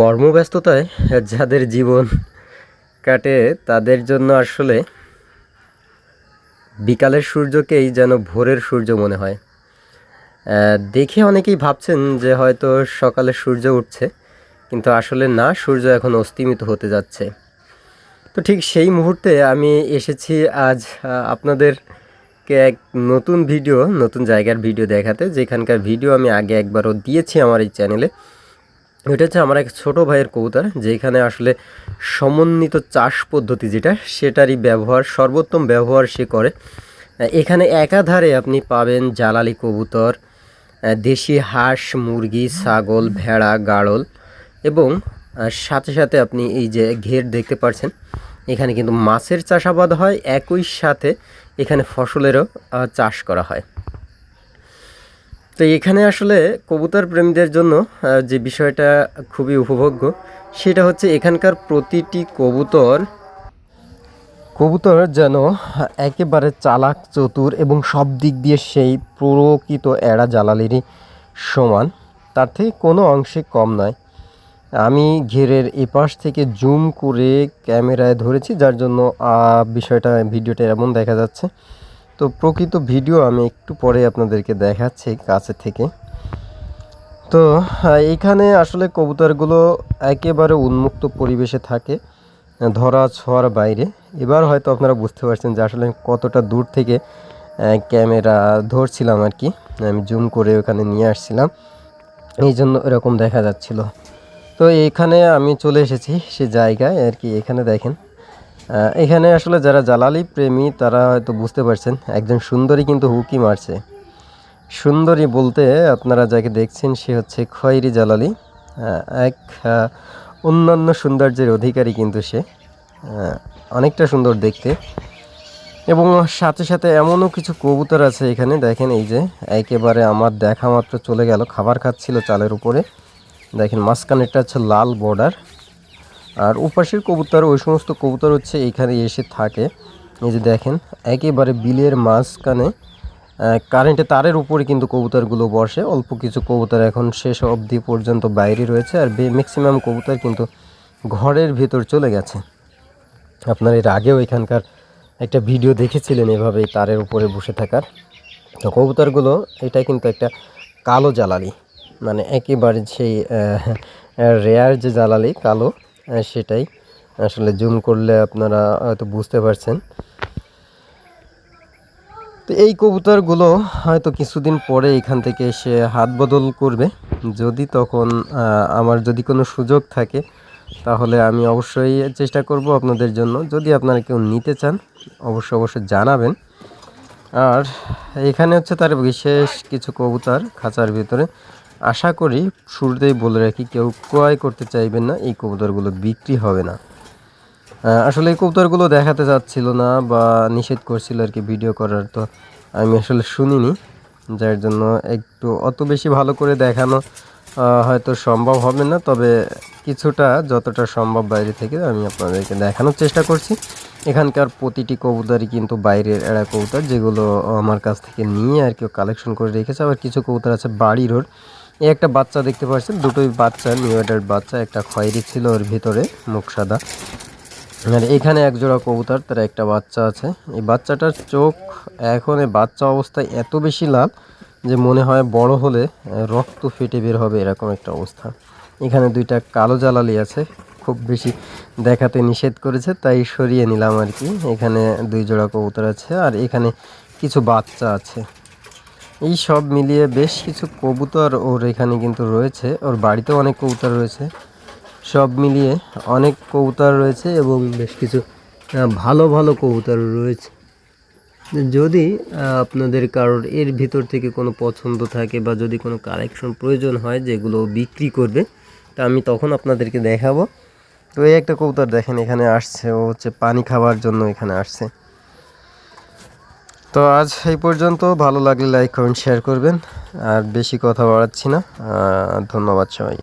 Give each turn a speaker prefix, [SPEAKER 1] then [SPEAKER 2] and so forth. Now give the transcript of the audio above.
[SPEAKER 1] কর্মব্যস্ততায় যাদের জীবন কাটে, তাদের জন্য আসলে বিকালের সূর্যকেই যেন ভোরের সূর্য মনে হয়। দেখে অনেকেই ভাবছেন যে হয়তো সকালে সূর্য উঠছে, কিন্তু আসলে না, সূর্য এখন অস্তিমিত হতে যাচ্ছে। তো ঠিক সেই মুহূর্তে আমি এসেছি আজ আপনাদেরকে এক নতুন ভিডিও, নতুন জায়গার ভিডিও দেখাতে, যেখানকার ভিডিও আমি আগে একবারও দিয়েছি আমার এই চ্যানেলে। এটা হচ্ছে আমার এক ছোটো ভাইয়ের কবুতর যেখানে আসলে সমন্বিত চাষ পদ্ধতি যেটা, সেটারই ব্যবহার, সর্বোত্তম ব্যবহার সে করে। এখানে একাধারে আপনি পাবেন জালালি কবুতর দেশি হাঁস, মুরগি, ছাগল, ভেড়া, গাড়ল এবং সাথে সাথে আপনি এই যে ঘের দেখতে পাচ্ছেন এখানে কিন্তু মাছের চাষাবাদ হয়, একই সাথে এখানে ফসলেরও চাষ করা হয়। তো এখানে আসলে কবুতর প্রেমীদের জন্য যে বিষয়টা খুবই উপভোগ্য, সেটা হচ্ছে এখানকার প্রতিটি কবুতর। কবুতর যেন একেবারে চালাক, চতুর এবং সব দিক দিয়ে সেই প্রকৃত এড়া জ্বালালিরই সমান। তার থেকে কোনো অংশে কম নয়। আমি ঘেরের এপাশ থেকে জুম করে ক্যামেরায় ধরেছি, যার জন্য বিষয়টা, ভিডিওটা এমন দেখা যাচ্ছে। তো প্রকৃত ভিডিও আমি একটু পরে আপনাদেরকে দেখাচ্ছি কাছে থেকে। তো আহ, এইখানে আসলে কবুতরগুলো একেবারে উন্মুক্ত পরিবেশে থাকে ধরা ছোঁয়ার বাইরে। এবার হয়তো আপনারা বুঝতে পারছেন যে আসলে কতটা দূর থেকে ক্যামেরা ধরছিলাম আর কি। আমি জুম করে ওখানে নিয়ে আসছিলাম এই জন্য এরকম দেখা যাচ্ছিল। তো এখানে আমি চলে এসেছি সে জায়গায় আর কি এখানে দেখেন। এখানে আসলে যারা জালালি প্রেমী, তারা হয়তো বুঝতে পারছেন, একজন সুন্দরী কিন্তু হুকি মারছে। সুন্দরী বলতে আপনারা যাকে দেখছেন, সে হচ্ছে খয়েরি জালালি। এক অন্যান্য সৌন্দর্যের অধিকারী কিন্তু সে। অনেকটা সুন্দর দেখতে। এবং সাথে সাথে এমনও কিছু কবুতর আছে এখানে, দেখেন এই যে, একেবারে আমার দেখা মাত্র চলে গেল। খাবার খাচ্ছিল চালের উপরে। দেখেন, মাঝখানেরটা হচ্ছে লাল বর্ডার আর উপাসের কবুতর ওই সমস্ত কবুতর হচ্ছে এখানে এসে থাকে। এই যে দেখেন একেবারে বিলের মাঝখানে আহ, কারেন্টের তারের উপরে কিন্তু কবুতরগুলো বসে। অল্প কিছু কবুতর এখন শেষ অবধি পর্যন্ত বাইরে রয়েছে আর ম্যাক্সিমাম কবুতর কিন্তু ঘরের ভেতর চলে গেছে। আপনার এর আগেও এখানকার একটা ভিডিও দেখেছিলেন এভাবে তারের উপরে বসে থাকার। তো কবুতরগুলো এটা কিন্তু একটা কালো জ্বালালি। মানে একেবারে সেই রেয়ার যে জ্বালালি কালো সেটাই। আসলে জুম করলে আপনারা হয়তো বুঝতে পারছেন। তো এই কবুতরগুলো হয়তো কিছুদিন পরে এখান থেকে সে হাত বদল করবে। যদি তখন আমার যদি কোনো সুযোগ থাকে, তাহলে আমি অবশ্যই চেষ্টা করব আপনাদের জন্য। যদি আপনারা কেউ নিতে চান অবশ্যই অবশ্যই জানাবেন। আর এখানে হচ্ছে তার বিশেষ কিছু কবুতর খাঁচার ভিতরে। আশা করি শুরুতেই বলে রাখি, কেউ ক্রয় করতে চাইবেন না, এই কবুতরগুলো বিক্রি হবে না। আসলে এই কবুতরগুলো দেখাতে যাচ্ছিল না বা নিষেধ করছিল আর কি ভিডিও করার, তো আমি আসলে শুনিনি। যার জন্য একটু অত বেশি ভালো করে দেখানো হয়তো সম্ভব হবে না, তবে কিছুটা, যতটা সম্ভব বাইরে থেকে আমি আপনাদেরকে দেখানোর চেষ্টা করছি। এখানকার প্রতিটি কবুতরই কিন্তু বাইরের এড়া কবুতর, যেগুলো আমার কাছ থেকে নিয়ে আর কেউ কালেকশন করে রেখেছে। আবার কিছু কবুতর আছে বাড়ি ওর এই একটা বাচ্চা দেখতে পাচ্ছেন, দুটোই বাচ্চা নিউ অ্যাডাল্ট বাচ্চা, একটা খয়েরি ছিল ওর ভিতরে, মুখ সাদা। আর এখানে এক জোড়া কবুতর, তার একটা বাচ্চা আছে। এই বাচ্চাটার চোখ, এখন এই বাচ্চা অবস্থায় এত বেশি লাল যে মনে হয় বড় হলে রক্ত ফেটে বের হবে এরকম একটা অবস্থা। এখানে দুইটা কালো জ্বালালি আছে, খুব বেশি দেখাতে নিষেধ করেছে, তাই সরিয়ে নিলাম আর কি। এখানে দুই জোড়া কবুতর আছে, আর এখানে কিছু বাচ্চা আছে। এই সব মিলিয়ে বেশ কিছু কবুতর ওর এখানে কিন্তু রয়েছে। ওর বাড়িতেও অনেক কবুতর রয়েছে। সব মিলিয়ে অনেক কবুতর রয়েছে এবং বেশ কিছু ভালো ভালো কবুতর রয়েছে। যদি আপনাদের কারোর এর ভিতর থেকে কোনো পছন্দ থাকে বা যদি কোনো কালেকশন প্রয়োজন হয় যেগুলো বিক্রি করবে, তা আমি তখন আপনাদেরকে দেখাবো। তো এই একটা কবুতর দেখেন, এখানে আসছে। ও হচ্ছে পানি খাওয়ার জন্য এখানে আসছে। তো আজ এই পর্যন্ত। ভালো লাগলে লাইক কমেন্ট শেয়ার করবেন। আর বেশি কথা বাড়াচ্ছি না। ধন্যবাদ সবাই